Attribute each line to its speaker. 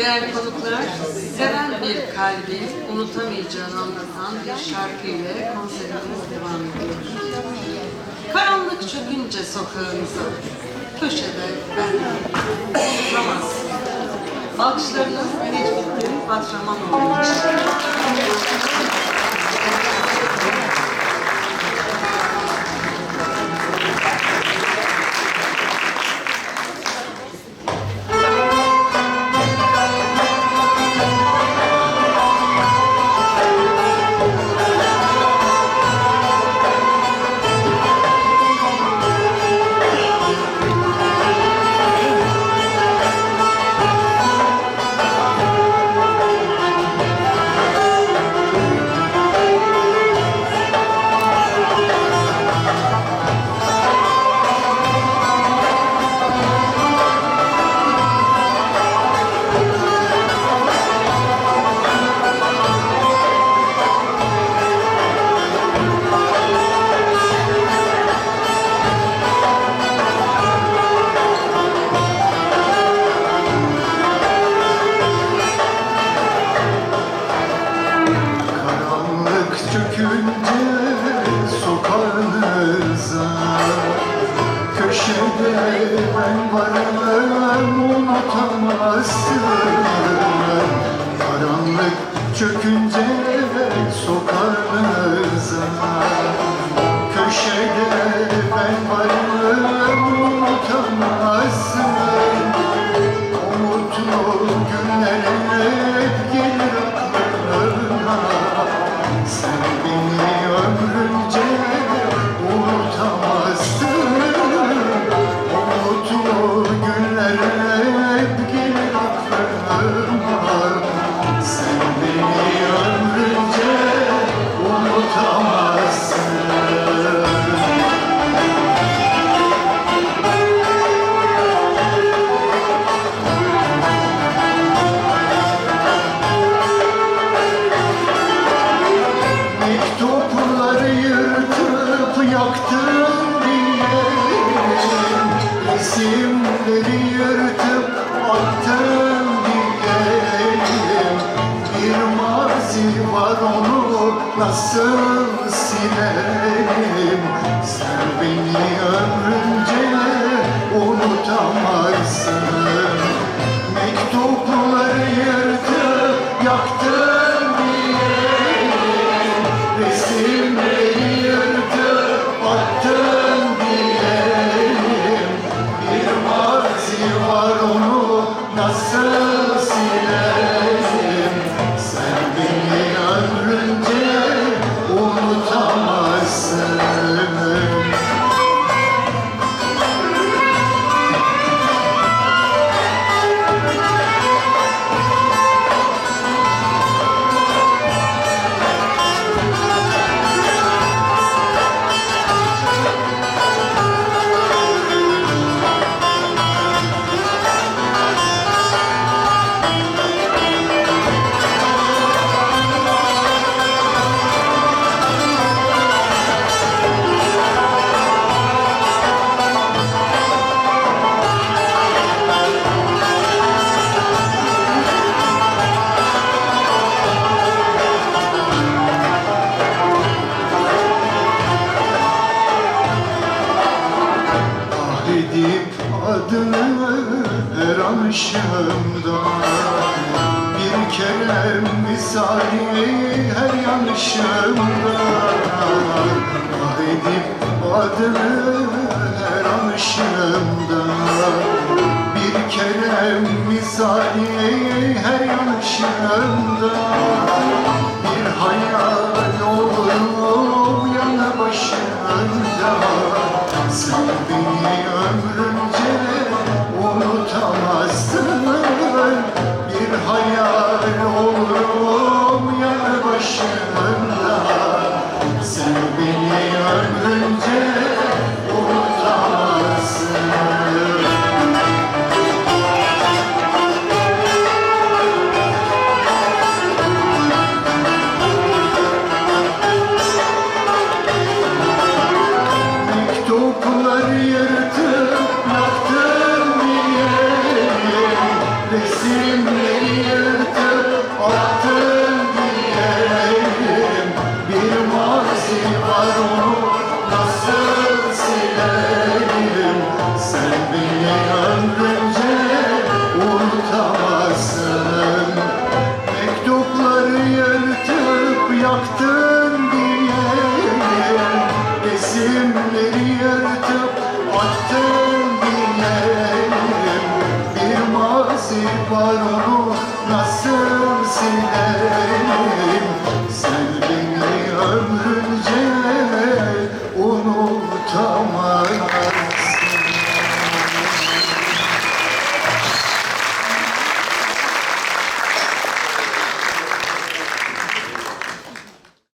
Speaker 1: Değerli konuklar, seven bir kalbi unutamayacağını anlatan bir şarkı ile konserimiz devam ediyor. Karanlık çökünce sokağımıza, köşede ben unutamazsın. Alkışlarınız Necmettin Batramanoğlu için.
Speaker 2: Ben varım unutamazsın Karanlık çökünce sokağınıza Mektupları yırtıp yaktın diye. Resimleri yırtıp attın diye. Bir mazi var onu nasıl silerim? Sen beni ömrünce unutamazsın Mektupları yırtıp her anışımda Bir kere misali her yanışımda Kahdedip adını her anışımda Bir kere misali her yanışımda Bir hayal olur yanı başında sen beni ömrünce başında Sen beni ömrünce yaktın diye Resimleri yırtıp attın diye Bir mazi var onu nasıl silerim? Sen beni ömrünce unutamazsın.